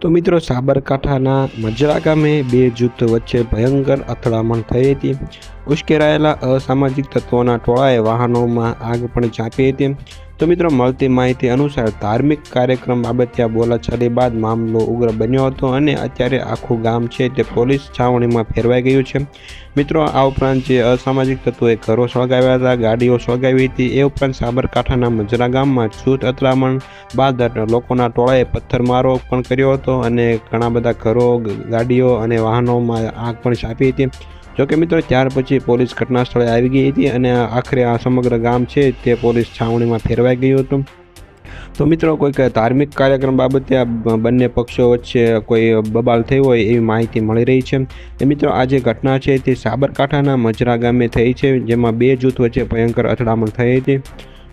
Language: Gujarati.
તો મિત્રો, સાબરકાંઠાના મજરા ગામે બે જૂથ વચ્ચે ભયંકર અથડામણ થઈ હતી. ઉશ્કેરાયેલા અસામાજિક તત્વોના ટોળાએ વાહનોમાં આગ પણ ચાંપી હતી. તો મિત્રો, મળતી માહિતી અનુસાર ધાર્મિક કાર્યક્રમ બાબતિયા બોલાચાલી બાદ મામલો ઉગ્ર બન્યો હતો અને અત્યારે આખું ગામ છે તે પોલીસ છાવણીમાં ફેરવાઈ ગયું છે. મિત્રો, આ ઉપરાંત જે અસામાજિક તત્વોએ ઘરો સળગાવ્યા હતા, ગાડીઓ સળગાવી હતી, એ ઉપરાંત સાબરકાંઠાના મજરા ગામમાં છૂત અથડામણ બાદ લોકોના ટોળાએ પથ્થરમારો પણ કર્યો હતો અને ઘણા બધા ઘરો, ગાડીઓ અને વાહનોમાં આગ પણ છાપી હતી. જોકે મિત્રો, ત્યાર પછી પોલીસ ઘટના સ્થળે આવી ગઈ હતી અને આખરે આ સમગ્ર ગામ છે તે પોલીસ છાવણીમાં ફેરવાઈ ગયું હતું. તો મિત્રો, કોઈક ધાર્મિક કાર્યક્રમ બાબતે આ બંને પક્ષો વચ્ચે કોઈ બબાલ થઈ હોય એવી માહિતી મળી રહી છે. એ મિત્રો, આ જે ઘટના છે તે સાબરકાંઠાના મજરા ગામે થઈ છે, જેમાં બે જૂથ વચ્ચે ભયંકર અથડામણ થઈ હતી.